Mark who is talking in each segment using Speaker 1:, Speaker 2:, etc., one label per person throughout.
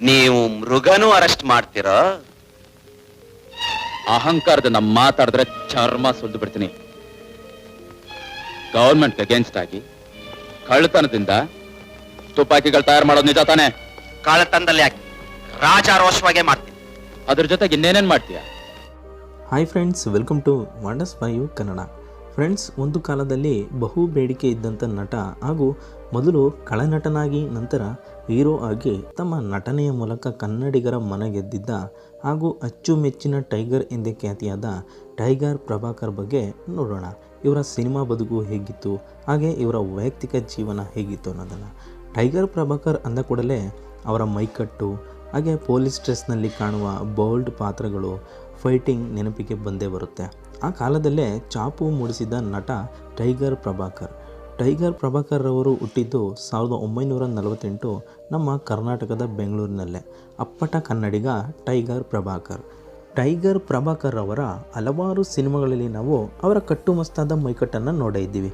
Speaker 1: ನೀವು ಮೃಗನೂ ಅರೆಸ್ಟ್ ಮಾಡ್ತೀರಾ?
Speaker 2: ನಮ್ಮ ಮಾತಾಡಿದ್ರೆ ಚರ್ಮ ಸುಲ್ದು ಬಿಡ್ತೀನಿ. ಗವರ್ಮೆಂಟ್ ಅಗೇನ್ಸ್ಟ್ ಆಗಿ ಕಳ್ಳತನದಿಂದ ತುಪಾಕಿಗಳು ತಯಾರು ಮಾಡೋದು ನಿಜ ತಾನೆ?
Speaker 1: ಕಳ್ಳತನದಲ್ಲಿ ಯಾಕೆ? ರಾಜಾರೋಷವಾಗೆ ಮಾಡ್ತೀನಿ.
Speaker 2: ಅದ್ರ ಜೊತೆಗೆ ಇನ್ನೇನೇನ್ ಮಾಡ್ತೀಯ?
Speaker 3: Hi friends welcome to wonders you Kannada friends ಒಂದು ಕಾಲದಲ್ಲಿ ಬಹು ಬೇಡಿಕೆ ಇದ್ದಂಥ ನಟ ಹಾಗೂ ಮೊದಲು ಕಳನಟನಾಗಿ ನಂತರ ಹೀರೋ ಆಗಿ ತಮ್ಮ ನಟನೆಯ ಮೂಲಕ ಕನ್ನಡಿಗರ ಮನ ಗೆದ್ದಿದ್ದ ಹಾಗೂ ಅಚ್ಚುಮೆಚ್ಚಿನ ಟೈಗರ್ ಎಂದೇ ಖ್ಯಾತಿಯಾದ ಟೈಗರ್ ಪ್ರಭಾಕರ್ ಬಗ್ಗೆ ನೋಡೋಣ. ಇವರ ಸಿನಿಮಾ ಬದುಕು ಹೇಗಿತ್ತು, ಹಾಗೆ ಇವರ ವೈಯಕ್ತಿಕ ಜೀವನ ಹೇಗಿತ್ತು ಅನ್ನೋದನ್ನು. ಟೈಗರ್ ಪ್ರಭಾಕರ್ ಅಂದ ಕೂಡಲೇ ಅವರ ಮೈಕಟ್ಟು, ಹಾಗೆ ಪೊಲೀಸ್ ಡ್ರೆಸ್ನಲ್ಲಿ ಕಾಣುವ ಬೋಲ್ಡ್ ಪಾತ್ರಗಳು ಫೈಟಿಂಗ್ ನೆನಪಿಗೆ ಬಂದೇ ಬರುತ್ತೆ. ಆ ಕಾಲದಲ್ಲೇ ಚಾಪು ಮೂಡಿಸಿದ ನಟ ಟೈಗರ್ ಪ್ರಭಾಕರ್. ಟೈಗರ್ ಪ್ರಭಾಕರ್ ಅವರು ಹುಟ್ಟಿದ್ದು ಸಾವಿರದ ಒಂಬೈನೂರ ನಲವತ್ತೆಂಟು ನಮ್ಮ ಕರ್ನಾಟಕದ ಬೆಂಗಳೂರಿನಲ್ಲೇ. ಅಪ್ಪಟ ಕನ್ನಡಿಗ ಟೈಗರ್ ಪ್ರಭಾಕರ್. ಟೈಗರ್ ಪ್ರಭಾಕರ್ ಅವರ ಹಲವಾರು ಸಿನಿಮಾಗಳಲ್ಲಿ ನಾವು ಅವರ ಕಟ್ಟುಮಸ್ತಾದ ಮೈಕಟ್ಟನ್ನು ನೋಡಿದ್ದೀವಿ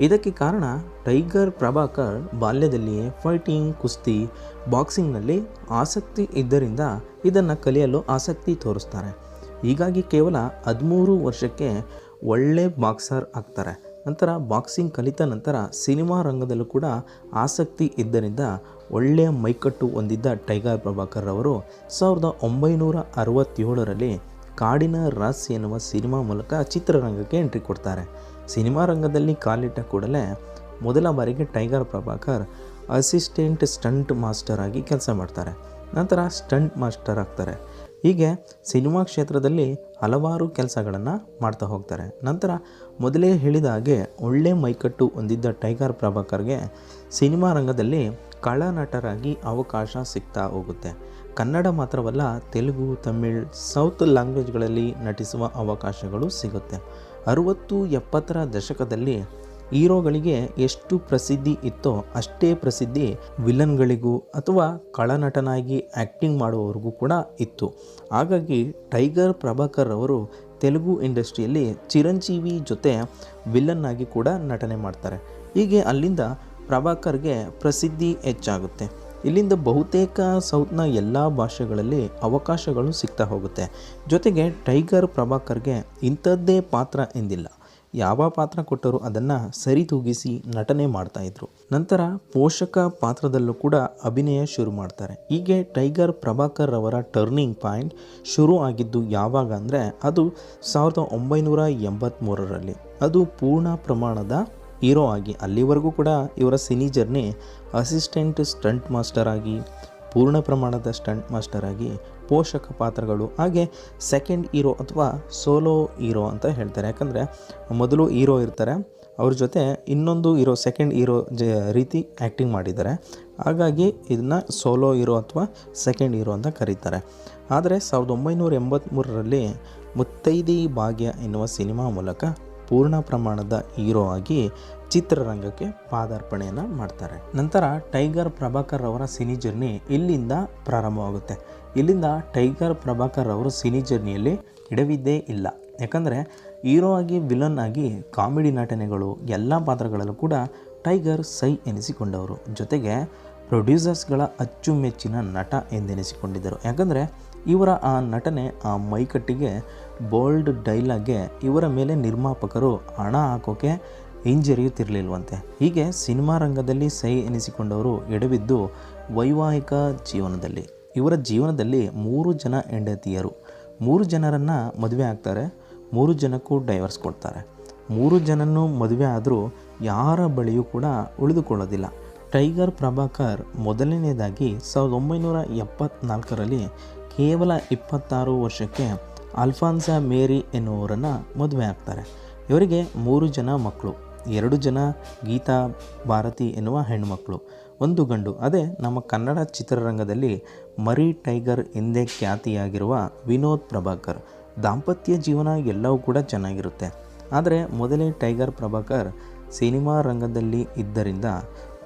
Speaker 3: ಇದಕ್ಕೆ ಕಾರಣ ಟೈಗರ್ ಪ್ರಭಾಕರ್ ಬಾಲ್ಯದಲ್ಲಿಯೇ ಫೈಟಿಂಗ್, ಕುಸ್ತಿ, ಬಾಕ್ಸಿಂಗ್ನಲ್ಲಿ ಆಸಕ್ತಿ ಇದ್ದರಿಂದ ಇದನ್ನು ಕಲಿಯಲು ಆಸಕ್ತಿ ತೋರಿಸ್ತಾರೆ. ಹೀಗಾಗಿ ಕೇವಲ ಹದಿಮೂರು ವರ್ಷಕ್ಕೆ ಒಳ್ಳೆ ಬಾಕ್ಸರ್ ಆಗ್ತಾರೆ. ನಂತರ ಬಾಕ್ಸಿಂಗ್ ಕಲಿತ ನಂತರ ಸಿನಿಮಾ ರಂಗದಲ್ಲೂ ಕೂಡ ಆಸಕ್ತಿ ಇದ್ದರಿಂದ ಒಳ್ಳೆಯ ಮೈಕಟ್ಟು ಹೊಂದಿದ್ದ ಟೈಗರ್ ಪ್ರಭಾಕರ್ ಅವರು ಸಾವಿರದ ಒಂಬೈನೂರ ಅರವತ್ತೇಳರಲ್ಲಿ ಕಾಡಿನ ರಾಸ್ ಎನ್ನುವ ಸಿನಿಮಾ ಮೂಲಕ ಚಿತ್ರರಂಗಕ್ಕೆ ಎಂಟ್ರಿ ಕೊಡ್ತಾರೆ. ಸಿನಿಮಾ ರಂಗದಲ್ಲಿ ಕಾಲಿಟ್ಟ ಕೂಡಲೇ ಮೊದಲ ಬಾರಿಗೆ Tiger Prabhakar assistant stunt master ಆಗಿ ಕೆಲಸ ಮಾಡ್ತಾರೆ. ನಂತರ ಸ್ಟಂಟ್ ಮಾಸ್ಟರ್ ಆಗ್ತಾರೆ. ಹೀಗೆ ಸಿನಿಮಾ ಕ್ಷೇತ್ರದಲ್ಲಿ ಹಲವಾರು ಕೆಲಸಗಳನ್ನು ಮಾಡ್ತಾ ಹೋಗ್ತಾರೆ. ನಂತರ ಮೊದಲೇ ಹೇಳಿದ ಹಾಗೆ ಒಳ್ಳೆ ಮೈಕಟ್ಟು ಹೊಂದಿದ್ದ ಟೈಗರ್ ಪ್ರಭಾಕರ್ಗೆ ಸಿನಿಮಾ ರಂಗದಲ್ಲಿ ಕಳನಟರಾಗಿ ಅವಕಾಶ ಸಿಗ್ತಾ ಹೋಗುತ್ತೆ. ಕನ್ನಡ ಮಾತ್ರವಲ್ಲ, ತೆಲುಗು, ತಮಿಳ್, ಸೌತ್ ಲ್ಯಾಂಗ್ವೇಜ್ಗಳಲ್ಲಿ ನಟಿಸುವ ಅವಕಾಶಗಳು ಸಿಗುತ್ತೆ. ಅರುವತ್ತು ಎಪ್ಪತ್ತರ ದಶಕದಲ್ಲಿ ಹೀರೋಗಳಿಗೆ ಎಷ್ಟು ಪ್ರಸಿದ್ಧಿ ಇತ್ತೋ ಅಷ್ಟೇ ಪ್ರಸಿದ್ಧಿ ವಿಲನ್ಗಳಿಗೂ ಅಥವಾ ಕಳನಟನಾಗಿ ಆ್ಯಕ್ಟಿಂಗ್ ಮಾಡುವವರಿಗೂ ಕೂಡ ಇತ್ತು. ಹಾಗಾಗಿ ಟೈಗರ್ ಪ್ರಭಾಕರ್ ಅವರು ತೆಲುಗು ಇಂಡಸ್ಟ್ರಿಯಲ್ಲಿ ಚಿರಂಜೀವಿ ಜೊತೆ ವಿಲನ್ ಆಗಿ ಕೂಡ ನಟನೆ ಮಾಡ್ತಾರೆ. ಹೀಗೆ ಅಲ್ಲಿಂದ ಪ್ರಭಾಕರ್ಗೆ ಪ್ರಸಿದ್ಧಿ ಹೆಚ್ಚಾಗುತ್ತೆ. ಇಲ್ಲಿಂದ ಬಹುತೇಕ ಸೌತ್ನ ಎಲ್ಲ ಭಾಷೆಗಳಲ್ಲಿ ಅವಕಾಶಗಳು ಸಿಗ್ತಾ ಹೋಗುತ್ತೆ. ಜೊತೆಗೆ ಟೈಗರ್ ಪ್ರಭಾಕರ್ಗೆ ಇಂಥದ್ದೇ ಪಾತ್ರ ಎಂದಿಲ್ಲ. ಯಾವ ಪಾತ್ರ ಕೊಟ್ಟರೂ ಅದನ್ನು ಸರಿತೂಗಿಸಿ ನಟನೆ ಮಾಡ್ತಾಯಿದ್ರು ನಂತರ ಪೋಷಕ ಪಾತ್ರದಲ್ಲೂ ಕೂಡ ಅಭಿನಯ ಶುರು ಮಾಡ್ತಾರೆ. ಹೀಗೆ ಟೈಗರ್ ಪ್ರಭಾಕರ್ ಅವರ ಟರ್ನಿಂಗ್ ಪಾಯಿಂಟ್ ಶುರು ಆಗಿದ್ದು ಯಾವಾಗ ಅಂದರೆ ಅದು ಸಾವಿರದ ಒಂಬೈನೂರ ಎಂಬತ್ತ್ಮೂರರಲ್ಲಿ ಅದು ಪೂರ್ಣ ಪ್ರಮಾಣದ ಹೀರೋ ಆಗಿ ಅಲ್ಲಿವರೆಗೂ ಕೂಡ ಇವರ cine journey assistant stunt master ಆಗಿ ಪೂರ್ಣ ಪ್ರಮಾಣದ ಸ್ಟಂಟ್ ಮಾಸ್ಟರ್ ಆಗಿ ಪೋಷಕ ಪಾತ್ರಗಳು, ಹಾಗೆ ಸೆಕೆಂಡ್ ಹೀರೋ ಅಥವಾ ಸೋಲೋ ಹೀರೋ ಅಂತ ಹೇಳ್ತಾರೆ. ಯಾಕಂದರೆ ಮೊದಲು ಹೀರೋ ಇರ್ತಾರೆ, ಅವ್ರ ಜೊತೆ ಇನ್ನೊಂದು ಹೀರೋ ಸೆಕೆಂಡ್ ಹೀರೋ ಜ ರೀತಿ ಆ್ಯಕ್ಟಿಂಗ್ ಮಾಡಿದ್ದಾರೆ. ಹಾಗಾಗಿ ಇದನ್ನು ಸೋಲೋ ಹೀರೋ ಅಥವಾ ಸೆಕೆಂಡ್ ಹೀರೋ ಅಂತ ಕರೀತಾರೆ. ಆದರೆ ಸಾವಿರದ ಒಂಬೈನೂರ ಎಂಬತ್ತ್ಮೂರರಲ್ಲಿ ಮುತ್ತೈದಿ ಭಾಗ್ಯ ಎನ್ನುವ ಸಿನಿಮಾ ಮೂಲಕ ಪೂರ್ಣ ಪ್ರಮಾಣದ ಹೀರೋ ಆಗಿ ಚಿತ್ರರಂಗಕ್ಕೆ ಪಾದಾರ್ಪಣೆಯನ್ನು ಮಾಡ್ತಾರೆ. ನಂತರ ಟೈಗರ್ ಪ್ರಭಾಕರ್ ಅವರ ಸಿನಿ ಜರ್ನಿ ಇಲ್ಲಿಂದ ಪ್ರಾರಂಭವಾಗುತ್ತೆ. ಇಲ್ಲಿಂದ ಟೈಗರ್ ಪ್ರಭಾಕರ್ ಅವರು ಸಿನಿ ಜರ್ನಿಯಲ್ಲಿ ಇಡವಿದ್ದೇ ಇಲ್ಲ. ಯಾಕಂದರೆ ಹೀರೋ ಆಗಿ ವಿಲನ್ ಆಗಿ ಕಾಮಿಡಿ ನಟನೆಗಳು ಎಲ್ಲ ಪಾತ್ರಗಳಲ್ಲೂ ಕೂಡ ಟೈಗರ್ ಸೈ ಎನಿಸಿಕೊಂಡವರು. ಜೊತೆಗೆ ಪ್ರೊಡ್ಯೂಸರ್ಸ್ಗಳ ಅಚ್ಚುಮೆಚ್ಚಿನ ನಟ ಎಂದೆನಿಸಿಕೊಂಡಿದ್ದರು. ಯಾಕಂದರೆ ಇವರ ಆ ನಟನೆ, ಆ ಮೈಕಟ್ಟಿಗೆ ಬೋಲ್ಡ್ ಡೈಲಾಗ್ಗೆ ಇವರ ಮೇಲೆ ನಿರ್ಮಾಪಕರು ಹಣ ಹಾಕೋಕೆ ಹಿಂಜರಿಯುತ್ತಿರಲಿಲ್ವಂತೆ. ಹೀಗೆ ಸಿನಿಮಾ ರಂಗದಲ್ಲಿ ಸೈ ಎನಿಸಿಕೊಂಡವರು ಎಡವಿದ್ದು ವೈವಾಹಿಕ ಜೀವನದಲ್ಲಿ. ಇವರ ಜೀವನದಲ್ಲಿ ಮೂರು ಜನ ಹೆಂಡತಿಯರು. ಮೂರು ಜನರನ್ನು ಮದುವೆ ಆಗ್ತಾರೆ, ಮೂರು ಜನಕ್ಕೂ ಡೈವರ್ಸ್ ಕೊಡ್ತಾರೆ. ಮೂರು ಜನನೂ ಮದುವೆ ಆದರೂ ಯಾರ ಬಳಿಯೂ ಕೂಡ ಉಳಿದುಕೊಳ್ಳೋದಿಲ್ಲ. ಟೈಗರ್ ಪ್ರಭಾಕರ್ ಮೊದಲನೇದಾಗಿ ಸಾವಿರದ ಒಂಬೈನೂರ ಎಪ್ಪತ್ನಾಲ್ಕರಲ್ಲಿ ಕೇವಲ ಇಪ್ಪತ್ತಾರು ವರ್ಷಕ್ಕೆ ಅಲ್ಫಾನ್ಸ ಮೇರಿ ಎನ್ನುವರನ್ನು ಮದುವೆ ಆಗ್ತಾರೆ. ಇವರಿಗೆ ಮೂರು ಜನ ಮಕ್ಕಳು, ಎರಡು ಜನ ಗೀತಾ ಭಾರತಿ ಎನ್ನುವ ಹೆಣ್ಣುಮಕ್ಕಳು ಒಂದು ಗಂಡು. ಅದೇ ನಮ್ಮ ಕನ್ನಡ ಚಿತ್ರರಂಗದಲ್ಲಿ ಮರಿ ಟೈಗರ್ ಎಂದೇ ಖ್ಯಾತಿಯಾಗಿರುವ ವಿನೋದ್ ಪ್ರಭಾಕರ್. ದಾಂಪತ್ಯ ಜೀವನ ಎಲ್ಲವೂ ಕೂಡ ಚೆನ್ನಾಗಿರುತ್ತೆ. ಆದರೆ ಮೊದಲೇ ಟೈಗರ್ ಪ್ರಭಾಕರ್ ಸಿನಿಮಾ ರಂಗದಲ್ಲಿ ಇದ್ದರಿಂದ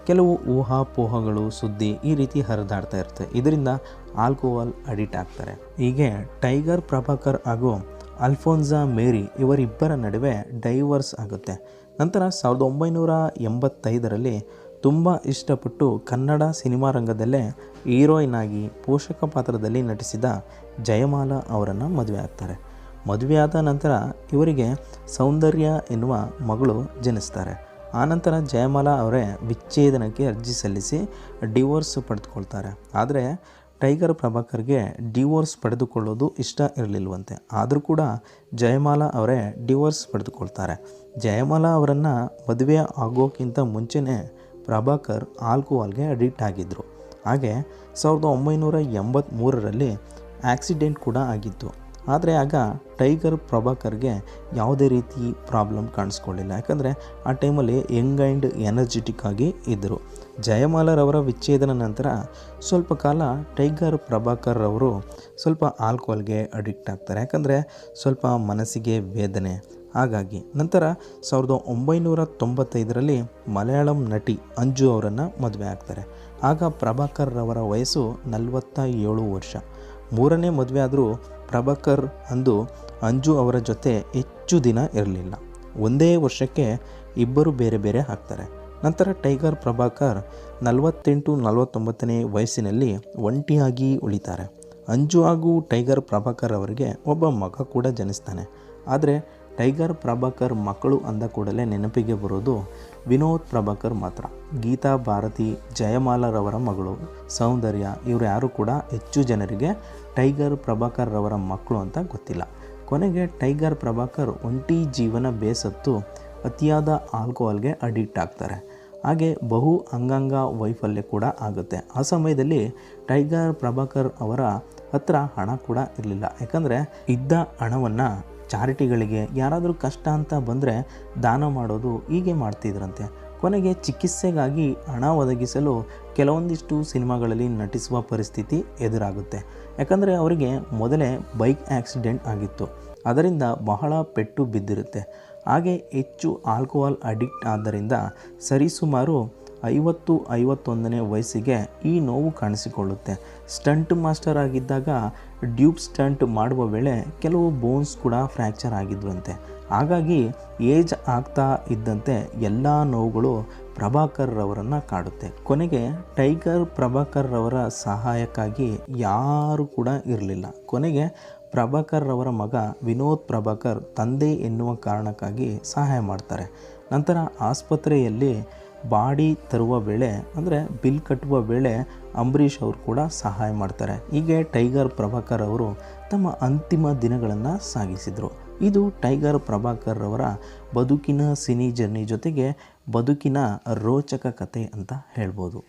Speaker 3: ಕೆಲವು ಊಹಾಪೋಹಗಳು ಸುದ್ದಿ ಈ ರೀತಿ ಹರಿದಾಡ್ತಾ ಇರುತ್ತೆ. ಇದರಿಂದ ಆಲ್ಕೋಹಾಲ್ ಅಡಿಕ್ಟ್ ಆಗ್ತಾರೆ. ಹೀಗೆ ಟೈಗರ್ ಪ್ರಭಾಕರ್ ಹಾಗೂ ಅಲ್ಫೋನ್ಸಾ ಮೇರಿ ಇವರಿಬ್ಬರ ನಡುವೆ ಡೈವರ್ಸ್ ಆಗುತ್ತೆ. ನಂತರ ಸಾವಿರದ ಒಂಬೈನೂರ ಎಂಬತ್ತೈದರಲ್ಲಿ ತುಂಬ ಇಷ್ಟಪಟ್ಟು ಕನ್ನಡ ಸಿನಿಮಾ ರಂಗದಲ್ಲೇ ಹೀರೋಯಿನ್ ಆಗಿ ಪೋಷಕ ಪಾತ್ರದಲ್ಲಿ ನಟಿಸಿದ ಜಯಮಾಲಾ ಅವರನ್ನು ಮದುವೆ ಆಗ್ತಾರೆ. ಮದುವೆಯಾದ ನಂತರ ಇವರಿಗೆ ಸೌಂದರ್ಯ ಎನ್ನುವ ಮಗಳು ಜನಿಸ್ತಾರೆ. ಆನಂತರ ಜಯಮಾಲಾ ಅವರೇ ವಿಚ್ಛೇದನಕ್ಕೆ ಅರ್ಜಿ ಸಲ್ಲಿಸಿ ಡಿವೋರ್ಸ್ ಪಡೆದುಕೊಳ್ತಾರೆ. ಆದರೆ ಟೈಗರ್ ಪ್ರಭಾಕರ್ಗೆ ಡಿವೋರ್ಸ್ ಪಡೆದುಕೊಳ್ಳೋದು ಇಷ್ಟ ಇರಲಿಲ್ವಂತೆ. ಆದರೂ ಕೂಡ ಜಯಮಾಲಾ ಅವರೇ ಡಿವೋರ್ಸ್ ಪಡೆದುಕೊಳ್ತಾರೆ. ಜಯಮಾಲಾ ಅವರನ್ನು ಮದುವೆ ಆಗೋಕ್ಕಿಂತ ಮುಂಚೆನೇ ಪ್ರಭಾಕರ್ ಆಲ್ಕೋಹಾಲ್ಗೆ ಅಡಿಕ್ಟ್ ಆಗಿದ್ದರು ಹಾಗೆ ಸಾವಿರದ ಒಂಬೈನೂರ ಎಂಬತ್ತ್ಮೂರರಲ್ಲಿ ಆಕ್ಸಿಡೆಂಟ್ ಕೂಡ ಆಗಿತ್ತು. ಆದರೆ ಆಗ ಟೈಗರ್ ಪ್ರಭಾಕರ್ಗೆ ಯಾವುದೇ ರೀತಿ ಪ್ರಾಬ್ಲಮ್ ಕಾಣಿಸ್ಕೊಳ್ಳಿಲ್ಲ. ಯಾಕಂದರೆ ಆ ಟೈಮಲ್ಲಿ ಯಂಗ್ ಆ್ಯಂಡ್ ಎನರ್ಜೆಟಿಕ್ ಆಗಿ ಇದ್ದರು. ಜಯಮಾಲರವರ ವಿಚ್ಛೇದನ ನಂತರ ಸ್ವಲ್ಪ ಕಾಲ ಟೈಗರ್ ಪ್ರಭಾಕರ್ ಅವರು ಸ್ವಲ್ಪ ಆಲ್ಕೋಹಾಲ್ಗೆ ಅಡಿಕ್ಟ್ ಆಗ್ತಾರೆ. ಯಾಕಂದರೆ ಸ್ವಲ್ಪ ಮನಸ್ಸಿಗೆ ವೇದನೆ. ಹಾಗಾಗಿ ನಂತರ ಸಾವಿರದ ಒಂಬೈನೂರ ತೊಂಬತ್ತೈದರಲ್ಲಿ ಮಲಯಾಳಂ ನಟಿ ಅಂಜು ಅವರನ್ನು ಮದುವೆ ಆಗ್ತಾರೆ. ಆಗ ಪ್ರಭಾಕರ್ ರವರ ವಯಸ್ಸು ನಲವತ್ತ ಏಳು ವರ್ಷ. ಮೂರನೇ ಮದುವೆ ಆದರೂ ಪ್ರಭಾಕರ್ ಅಂದು ಅಂಜು ಅವರ ಜೊತೆ ಹೆಚ್ಚು ದಿನ ಇರಲಿಲ್ಲ. ಒಂದೇ ವರ್ಷಕ್ಕೆ ಇಬ್ಬರು ಬೇರೆ ಬೇರೆ ಹಾಕ್ತಾರೆ ನಂತರ ಟೈಗರ್ ಪ್ರಭಾಕರ್ ನಲವತ್ತೆಂಟು ನಲವತ್ತೊಂಬತ್ತನೇ ವಯಸ್ಸಿನಲ್ಲಿ ಒಂಟಿಯಾಗಿ ಉಳಿತಾರೆ. ಅಂಜು ಹಾಗೂ ಟೈಗರ್ ಪ್ರಭಾಕರ್ ಅವರಿಗೆ ಒಬ್ಬ ಮಗ ಕೂಡ ಜನಿಸ್ತಾನೆ. ಆದರೆ ಟೈಗರ್ ಪ್ರಭಾಕರ್ ಮಕ್ಕಳು ಅಂದ ಕೂಡಲೇ ನೆನಪಿಗೆ ಬರೋದು ವಿನೋದ್ ಪ್ರಭಾಕರ್ ಮಾತ್ರ. ಗೀತಾ ಭಾರತಿ ಜಯಮಾಲರವರ ಮಗಳು ಸೌಂದರ್ಯ ಇವರು ಯಾರು ಕೂಡ ಹೆಚ್ಚು ಜನರಿಗೆ ಟೈಗರ್ ಪ್ರಭಾಕರ್ ರವರ ಮಕ್ಕಳು ಅಂತ ಗೊತ್ತಿಲ್ಲ. ಕೊನೆಗೆ ಟೈಗರ್ ಪ್ರಭಾಕರ್ ಒಂಟಿ ಜೀವನ ಬೇಸತ್ತು ಅತಿಯಾದ ಆಲ್ಕೋಹಾಲ್ಗೆ ಅಡಿಕ್ಟ್ ಆಗ್ತಾರೆ. ಹಾಗೆ ಬಹು ಅಂಗಾಂಗ ವೈಫಲ್ಯ ಕೂಡ ಆಗುತ್ತೆ. ಆ ಸಮಯದಲ್ಲಿ ಟೈಗರ್ ಪ್ರಭಾಕರ್ ಅವರ ಹತ್ರ ಹಣ ಕೂಡ ಇರಲಿಲ್ಲ. ಯಾಕಂದರೆ ಇದ್ದ ಹಣವನ್ನು ಚಾರಿಟಿಗಳಿಗೆ ಯಾರಾದರೂ ಕಷ್ಟ ಅಂತ ಬಂದರೆ ದಾನ ಮಾಡೋದು ಹೀಗೆ ಮಾಡ್ತಿದ್ರಂತೆ. ಕೊನೆಗೆ ಚಿಕಿತ್ಸೆಗಾಗಿ ಹಣ ಒದಗಿಸಲು ಕೆಲವೊಂದಿಷ್ಟು ಸಿನಿಮಾಗಳಲ್ಲಿ ನಟಿಸುವ ಪರಿಸ್ಥಿತಿ ಎದುರಾಗುತ್ತೆ. ಯಾಕಂದರೆ ಅವರಿಗೆ ಮೊದಲೇ ಬೈಕ್ ಆಕ್ಸಿಡೆಂಟ್ ಆಗಿತ್ತು. ಅದರಿಂದ ಬಹಳ ಪೆಟ್ಟು ಬಿದ್ದಿರುತ್ತೆ. ಹಾಗೆ ಹೆಚ್ಚು ಆಲ್ಕೋಹಾಲ್ ಅಡಿಕ್ಟ್ ಆದ್ದರಿಂದ ಸರಿಸುಮಾರು ಐವತ್ತು ಐವತ್ತೊಂದನೇ ವಯಸ್ಸಿಗೆ ಈ ನೋವು ಕಾಣಿಸಿಕೊಳ್ಳುತ್ತೆ. ಸ್ಟಂಟ್ ಮಾಸ್ಟರ್ ಆಗಿದ್ದಾಗ ಡ್ಯೂಬ್ ಸ್ಟಂಟ್ ಮಾಡುವ ವೇಳೆ ಕೆಲವು ಬೋನ್ಸ್ ಕೂಡ ಫ್ರ್ಯಾಕ್ಚರ್ ಆಗಿದ್ವಂತೆ. ಹಾಗಾಗಿ ಏಜ್ ಆಗ್ತಾ ಇದ್ದಂತೆ ಎಲ್ಲ ನೋವುಗಳು ಪ್ರಭಾಕರ್ ರವರನ್ನು ಕಾಡುತ್ತೆ. ಕೊನೆಗೆ ಟೈಗರ್ ಪ್ರಭಾಕರ್ ರವರ ಸಹಾಯಕ್ಕಾಗಿ ಯಾರು ಕೂಡ ಇರಲಿಲ್ಲ. ಕೊನೆಗೆ ಪ್ರಭಾಕರ್ ರವರ ಮಗ ವಿನೋದ್ ಪ್ರಭಾಕರ್ ತಂದೆ ಎನ್ನುವ ಕಾರಣಕ್ಕಾಗಿ ಸಹಾಯ ಮಾಡ್ತಾರೆ. ನಂತರ ಆಸ್ಪತ್ರೆಯಲ್ಲಿ ಬಾಡಿ ತರುವ ವೇಳೆ, ಅಂದರೆ ಬಿಲ್ ಕಟ್ಟುವ ವೇಳೆ ಅಂಬರೀಷ್ ಅವರು ಕೂಡ ಸಹಾಯ ಮಾಡ್ತಾರೆ. ಹೀಗೆ ಟೈಗರ್ ಪ್ರಭಾಕರ್ ಅವರು ತಮ್ಮ ಅಂತಿಮ ದಿನಗಳನ್ನು ಸಾಗಿಸಿದರು. ಇದು ಟೈಗರ್ ಪ್ರಭಾಕರ್ ಅವರ ಬದುಕಿನ ಸಿನಿ ಜರ್ನಿ ಜೊತೆಗೆ ಬದುಕಿನ ರೋಚಕ ಕತೆ ಅಂತ ಹೇಳ್ಬೋದು.